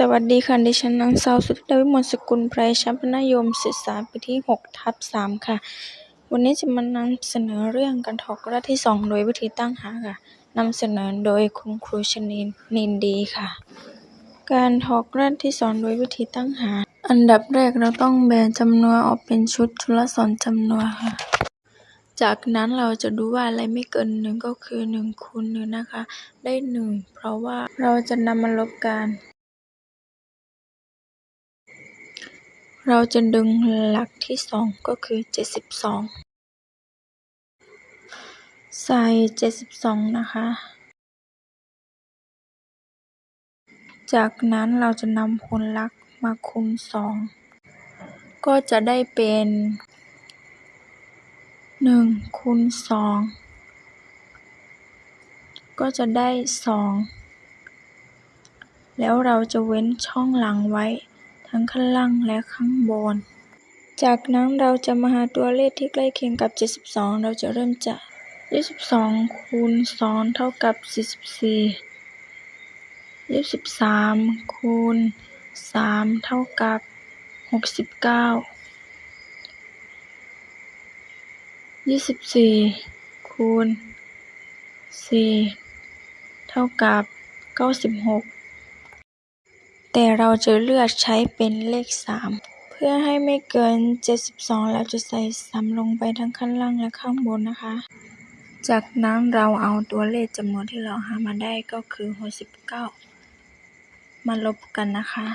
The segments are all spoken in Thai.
สวัสดีค่ะ ดิฉันนางสาวสุทธิดาวิมลสกุลไพรชั้นมัธยมศึกษาปีที่6ทับ3ค่ะ วันนี้จะมานำเสนอเรื่องการถอดรหัสที่ 2 โดยวิธีตั้งหาค่ะนำเสนอโดยคุณครูชนินนินดีค่ะ การถอดรหัสที่ 2 โดยวิธีตั้งหา อันดับแรกเราต้องแบ่งจำนวนออกเป็นชุดชุดละสองจำนวนค่ะ จากนั้นเราจะดูว่าอะไรไม่เกินหนึ่งก็คือ1คูณ1นะคะ ได้ 1 เพราะว่าเราจะนำมาลบกัน เราจะดึงหลักที่สองก็คือเจ็ดสิบสองใส่เจ็ดสิบสองนะคะ จากนั้นเราจะนำผลลัพธ์มาคูณสองก็จะได้เป็นหนึ่งคูณสองก็จะได้สองแล้วเราจะเว้นช่องหลังไว้ ทั้งข้างล่างและข้างบน จากนั้นเราจะมาหาตัวเลขที่ใกล้เคียงกับ 72 เราจะเริ่มจาก 22 คูณ 2 เท่ากับ 44 23 คูณ 3 เท่ากับ 69 24 คูณ 4 เท่ากับ 96 แต่เราจะเลือกใช้เป็นเลข 3 เพื่อให้ไม่เกิน 72 เราจะใส่ 3 ลงไปทั้งข้างล่างและข้างบนนะคะ จากนั้นเราเอาตัวเลขจำนวนที่เราหามาได้ก็คือ 69 มาลบกันนะคะ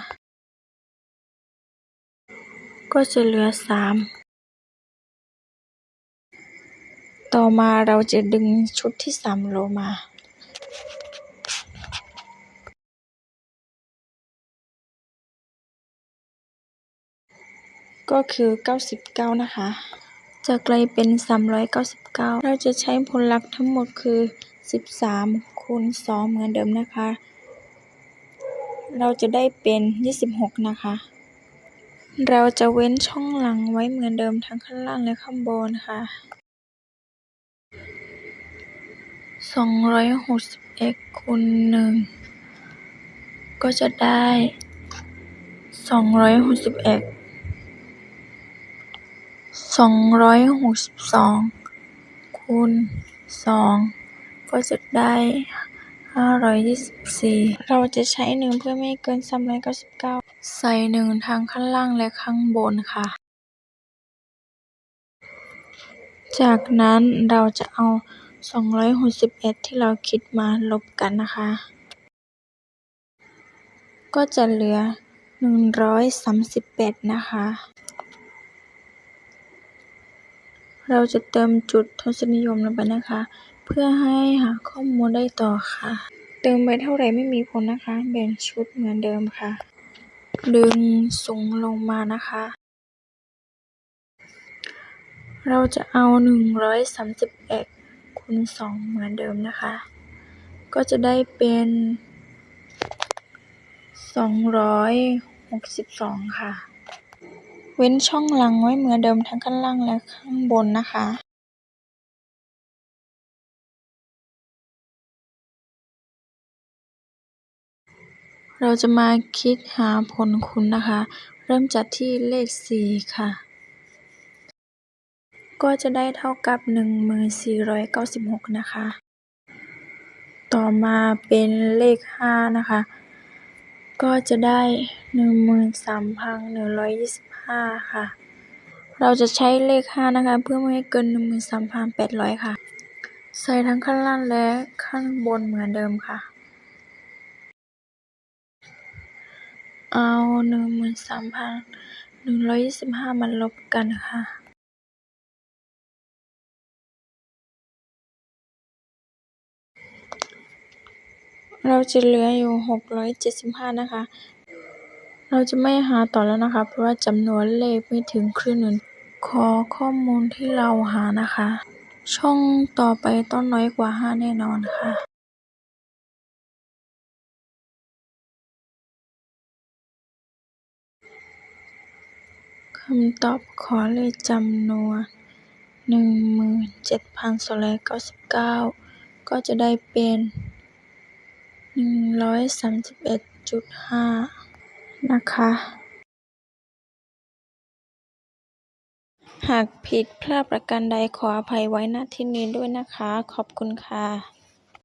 ก็จะเหลือ 3ต่อมาเราจะดึงชุดที่3ลงมา ก็คือ 99 นะคะ จะกลายเป็น 399 เราจะใช้ผลลัพธ์ทั้งหมดคือ 13 คูณ 2 เหมือนเดิมนะคะ เราจะได้เป็น 26 นะคะ เราจะเว้นช่องหลังไว้เหมือนเดิมทั้งข้างล่างและข้างบนค่ะ 261คูณ 1 ก็จะได้ 261 สองร้อยหกสิบสองคูณสองก็จะได้ห้าร้อยยี่สิบสี่เราจะใช้หนึ่งเพื่อไม่ให้เกินสามร้อยเก้าสิบเก้าใส่หนึ่งทางข้างล่างและข้างบนค่ะ จากนั้นเราจะเอาสองร้อยหกสิบเอ็ดที่เราคิดมาลบกันนะคะ ก็จะเหลือหนึ่งร้อยสามสิบแปดนะคะ เราจะเติมจุดทศนิยมลงไปนะคะ เพื่อให้หาข้อมูลได้ต่อค่ะ เติมไปเท่าไหร่ไม่มีผลนะคะ แบ่งชุดเหมือนเดิมค่ะ ดึงสูงลงมานะคะ เราจะเอาหนึ่งร้อยสามสิบเอ็ดคูณสองเหมือนเดิมนะคะ ก็จะได้เป็นสองร้อยหกสิบสองค่ะ เว้นช่องหลังไว้เหมือนเดิมทั้งข้างล่างและข้างบนนะคะเราจะมาคิดหาผลคูณนะคะ เริ่มจากที่เลขสี่ค่ะ ก็จะได้เท่ากับหนึ่งหมื่นสี่ร้อยเก้าสิบหกนะคะ ต่อมาเป็นเลขห้านะคะ ก็จะได้หนึ่ง ห้าค่ะ เราจะใช้เลขห้านะคะ เพื่อไม่ให้เกินหนึ่งหมื่นสามพันแปดร้อยค่ะ ใส่ทั้งข้างล่างและข้างบนเหมือนเดิมค่ะ เอาหนึ่งหมื่นสามพันหนึ่งร้อยยี่สิบห้ามาลบกันค่ะเราจะเหลืออยู่หกร้อยเจ็ดสิบห้านะคะ เราจะไม่หาต่อแล้วนะคะ เพราะว่าจำนวนเลขไม่ถึงครึ่งหนึ่ง ขอข้อมูลที่เราหานะคะ ช่องต่อไปต้องน้อยกว่า 5 แน่นอนค่ะ คำตอบขอเลขจำนวน 17,299 ก็จะได้เป็น 131.5 นะคะหากผิดพลาดประการใดขออภัยไว้ ณ ที่นี้ด้วยนะคะ ขอบคุณค่ะ